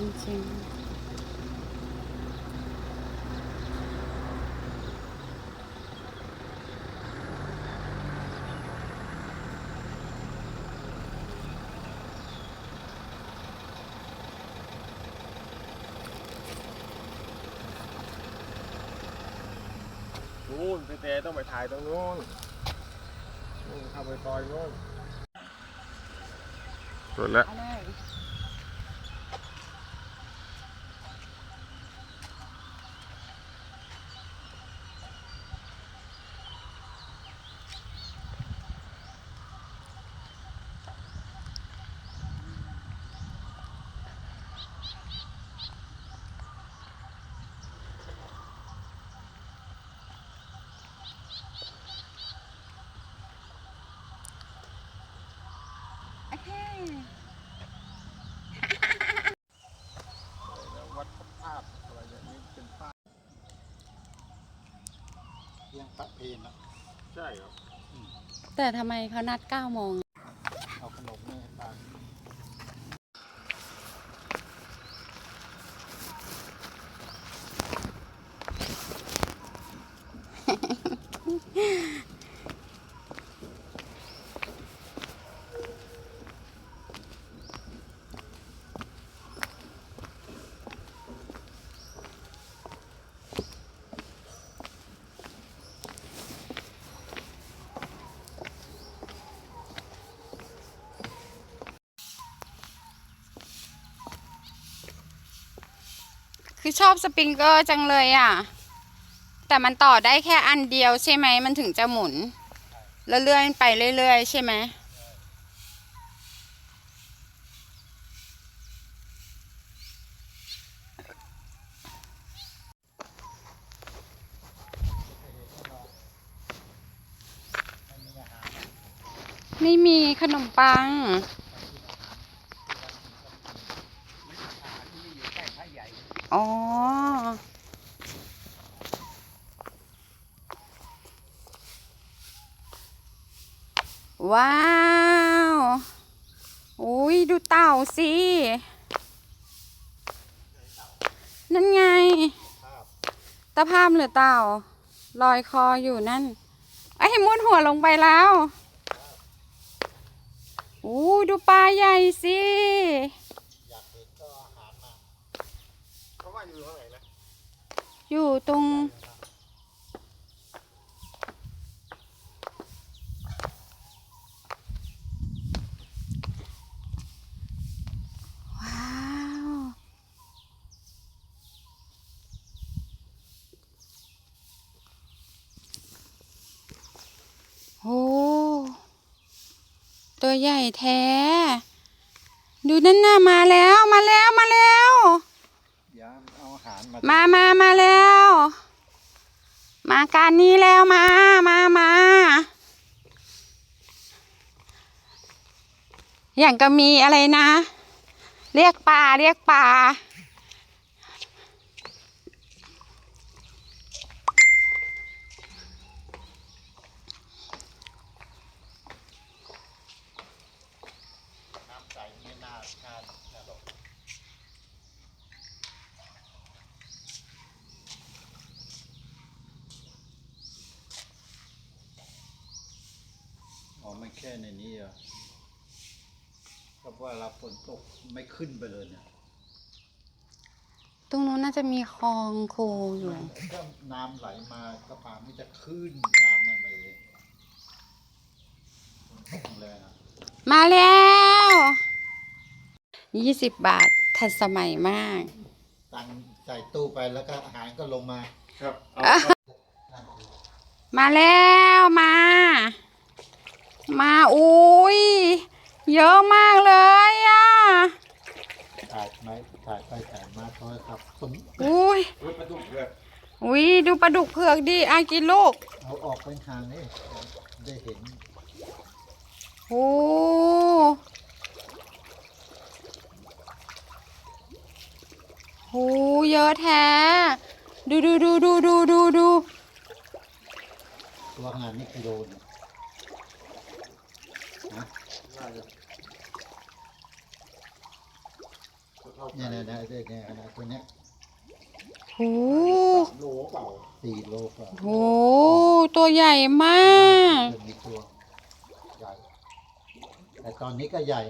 จริงๆนู่นไปแต่ต้องไปถ่ายตรงนู้นนู่นเข้าไปซอยนู้นสุดแล้ว เอาเลย วัดพระธาตุอะไรอย่างนี้เป็นป้ายเลี้ยงพระเพลนะใช่ครับ แต่ทำไมเขานัด9โมง เอาขนมนี่ให้ป้า คือชอบสปริงเกอร์จังเลยอะ แต่มันต่อได้แค่อันเดียวใช่ไหมมันถึงจะหมุนแล้วเลื่อนไปเรื่อยๆใช่ไหมไม่มีขนมปัง อ๋อ ว้าวอุ้ยดูเต่าสิ นั่นไง ตะภาพหรือเต่า ลอยคออยู่นั่น ไอ้ยมุดหัวลงไปแล้วอู้ดูปลาใหญ่สิอยากเห็นก็อาหารมา เพราะว่าอยู่ข้างไหนนะ อยู่ตรง ว้าว โอ้ ตัวใหญ่แท้ ดูนั่นน่ะมาแล้วมาแล้วมาแล้วอย่าเอาอาหารมามามามาแล้ว มาการนี้แล้วมามามาอย่างก็มีอะไรนะ เรียกปลาเรียกปลา น้ำใสไม่น่าน่าน่าหรอก อ๋อไม่แค่ในนี้เหรอก็ว่าเราฝนตกไม่ขึ้นไปเลยเนี่ยตรงนู้นน่าจะมีคลองโคอยู่ ถ้าน้ำไหลมาสะพานมันจะขึ้นตามมันไปเลยฝนตกแรงอะมาแล้วยี่สิบบาททันสมัยมาก ตังค์ใส่ตู้ไปแล้วก็อาหารก็ลงมา ครับเอามาแล้วมา มาอุ้ยเยอะมากเลยอะถ่ายไหมถ่ายไปถ่ายมาโทรศัพท์ผมอุ้ยรถประตูเรืออุ้ยดูปลาดุกเผือกดิอากินลูกเอาออกไปทางนี้ได้เห็นโอ้โหเยอะแท้ ดูดูดูดูดูดูดูตัวขนาดนี้กิโลหนึง นะน่าจะประเข้าใจเนี่ยเนี่ยเนี่ยเนี่ยเนี่ยเนี่ยตัวเนี้ยโอ้สามโลเปล่าสี่โลกว่าโห ตัวใหญ่มากจะมีตัวใหญ่แต่ตอนนี้ก็ใหญ่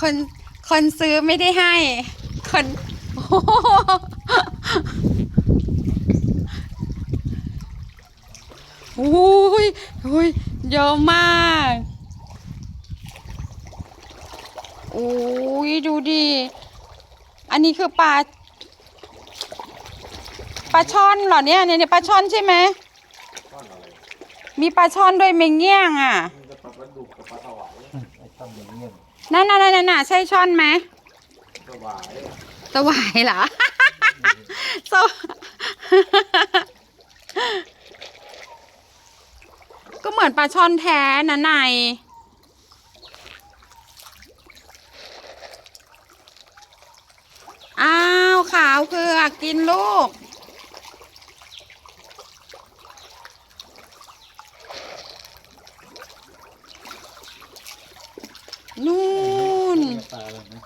คนคนซื้อไม่ได้ให้ คนโอ้โหโอ้ยโอ้ยเยอะมากโอ้ยดูดิ อันนี้คือปลาปลาช่อนเหรอเนี่ยเนี่ยเนี่ยปลาช่อนใช่ไหมก้อนอะไรมีปลาช่อนด้วยเมงเงี้ยงอะ นั่นน่ะนั่นน่ะน่ะใช่ช่อนไหมสวายสวายเหรอสวก็เหมือนปลาช่อนแท้นะนายอ้าวขาวเผือกกินลูก นู่นเนี่ยปลาอะไรนะ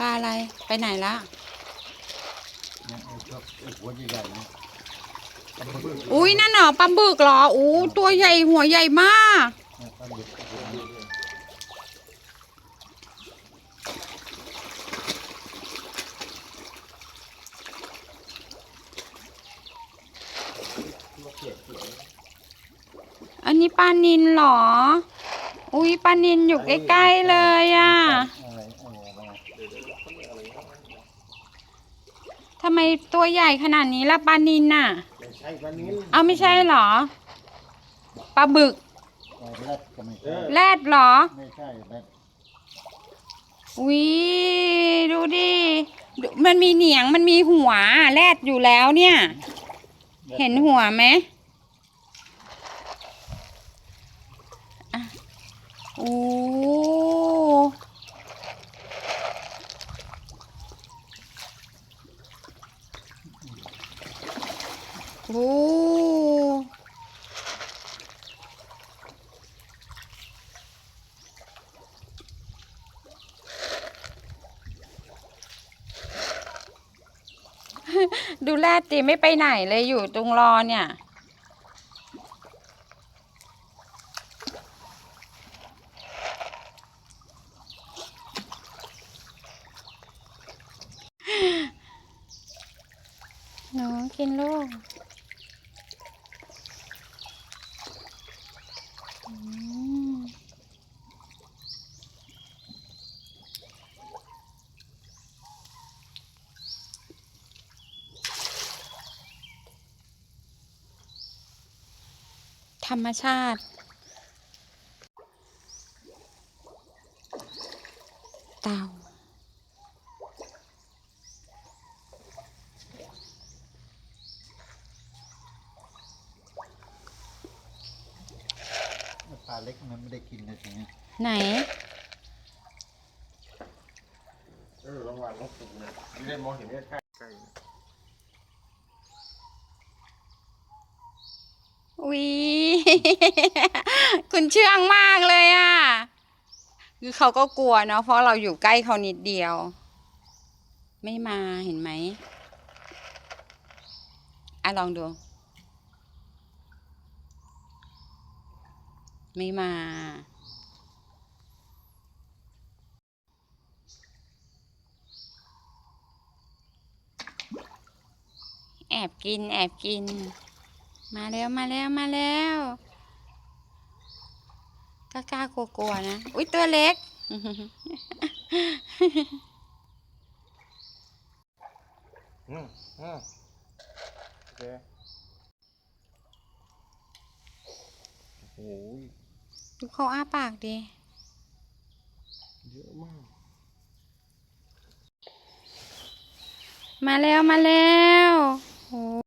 ปลาอะไรไปไหนละ เนี่ยไอ้พวกไอ้หัวใหญ่ๆเนี่ยอุ้ยนั่นเหรอปลาบึกเหรออู้ตัวใหญ่หัวใหญ่มากเนี่ยปลาดุก นนี้ปลานินเหรอ อุ้ยปลานินอยู่ใกล้ๆเลยอะอะไรอะไรอะไรทำไมตัวใหญ่ขนาดนี้ล่ะปลานินน่ะ ไม่ใช่ปลานิ้นเอาไม่ใช่เหรอ ปลาบึกปลาแรดก็ไม่เอใช่อแรดเหรอ ไม่ใช่แรดอุ้ยดูดิดูมันมีเหนียงมันมีหัวแรดอยู่แล้วเนี่ย เห็นหัวไหมอะ โอ้โอ้ดูแรดตีไม่ไปไหนเลยอยู่ตรงรอเนี่ย หนู กินลูกธรรมชาติ เต่า ปลาเล็กมันไม่ได้กินนะทีเนี้ยไหน เออระหว่างนกปูเนี่ยไม่ได้มองเห็นใกล้ๆใกล้อุ๊ยคุณเชื่องมากเลยอะ คือเขาก็กลัวเนาะเพราะเราอยู่ใกล้เขานิดเดียว ไม่มาเห็นไหมอะลองดู ไม่มา แอบกิน แอบกิน มาแล้วมาแล้วมาแล้วกล้ากล้ากลัวกลัวๆนะ อุ้ยตัวเล็ก อืมอืมโอเคโอ้โห ดูเขาอ้าปากดิเยอะมาก มาแล้วมาแล้วโอ้